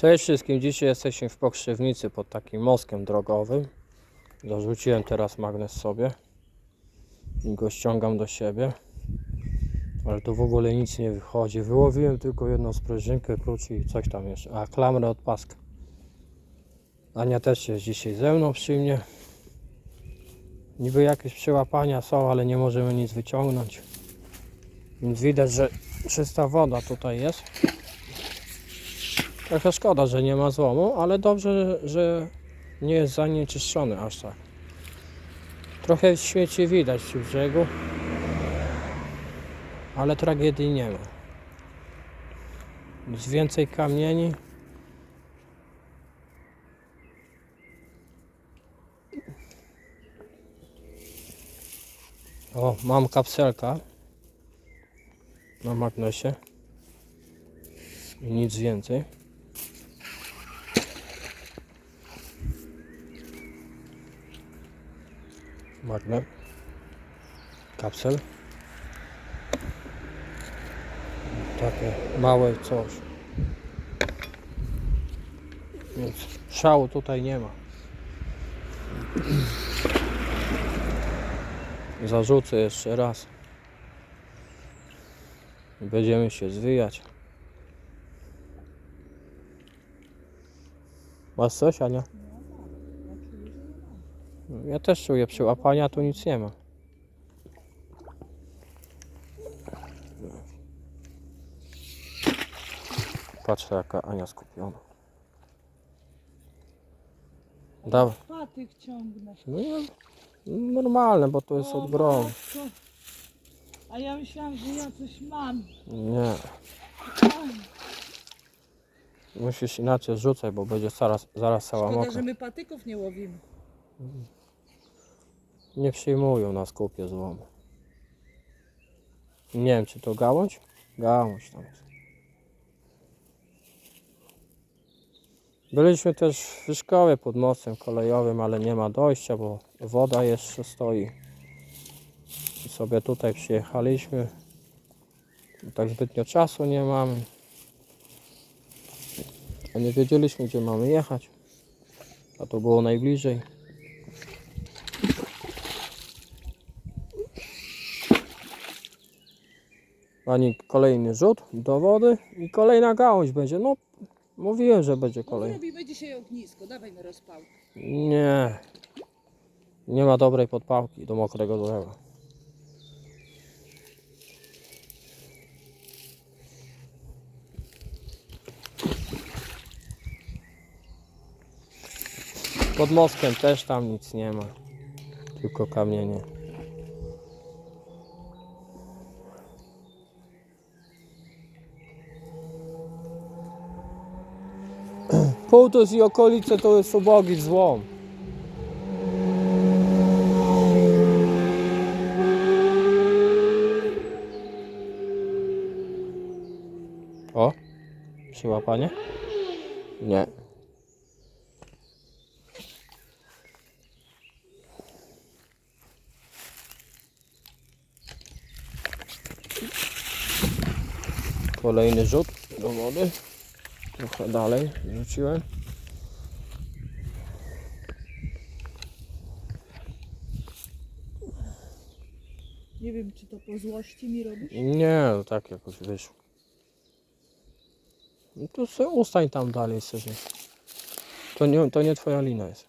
Cześć wszystkim, dzisiaj jesteśmy w Pokrzywnicy pod takim mostkiem drogowym. Dorzuciłem teraz magnes sobie i go ściągam do siebie. Ale tu w ogóle nic nie wychodzi. Wyłowiłem tylko jedną sprężynkę, klucz i coś tam jeszcze. A klamrę od paska. Ania też jest dzisiaj ze mną przy mnie. Niby jakieś przyłapania są, ale nie możemy nic wyciągnąć. Więc widać, że czysta woda tutaj jest. Trochę szkoda, że nie ma złomu, ale dobrze, że nie jest zanieczyszczony aż tak. Trochę śmieci widać przy brzegu, ale tragedii nie ma. Jest więcej kamieni. O, mam kapselka na magnesie i nic więcej. Magnet, kapsel. Takie małe coś. Więc szału tutaj nie ma. Zarzucę jeszcze raz. Będziemy się zwijać. Masz coś, Ania? Ja też czuję przyłapania, tu nic nie ma. Patrzę jaka Ania skupiona. Dawaj. Patyk ciągnę. No, normalne, bo to jest O, od broni. matko. A ja myślałam, że ja coś mam. Nie. Musisz inaczej rzucać, bo będzie zaraz, zaraz cała Szkoda, że my patyków nie łowimy. Nie przyjmują na skupie złomu. Nie wiem, czy to gałąź? Gałąź tam jest. Byliśmy też w szkole pod mostem kolejowym, ale nie ma dojścia, bo woda jeszcze stoi. I sobie tutaj przyjechaliśmy. Tak zbytnio czasu nie mamy. A nie wiedzieliśmy, gdzie mamy jechać. A to było najbliżej. Pani kolejny rzut do wody i kolejna gałąź będzie. No, mówiłem, że będzie No, kolejna. robimy dzisiaj ognisko. Dawaj na rozpałkę. Nie. Nie ma dobrej podpałki do mokrego drzewa. Pod mostkiem też tam nic nie ma. Tylko kamienie. Półtus i okolice to jest ubogi złom. O, przyłapanie? Nie. Kolejny rzut do wody. Trochę dalej rzuciłem. Nie wiem, czy to po złości mi robisz. Nie, tak jakoś wyszło. No to sobie ustań tam dalej sobie. To nie, to nie twoja lina jest.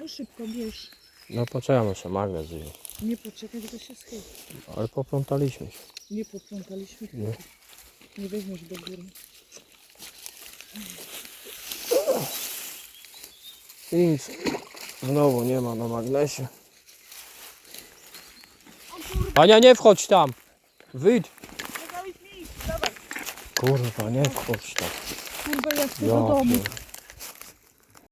No szybko bierz. No poczekaj, muszę magnes wziąć. Nie poczekaj, tylko się schyl. Ale poplątaliśmy się. Nie poplątaliśmy. Nie. Nie weźmiesz do góry. I nic. Znowu nie ma na magnesie. Ania, nie wchodź tam! Wyjdź! Kurwa, nie wchodź tam. Kurwa, ja chcę do domu. pier-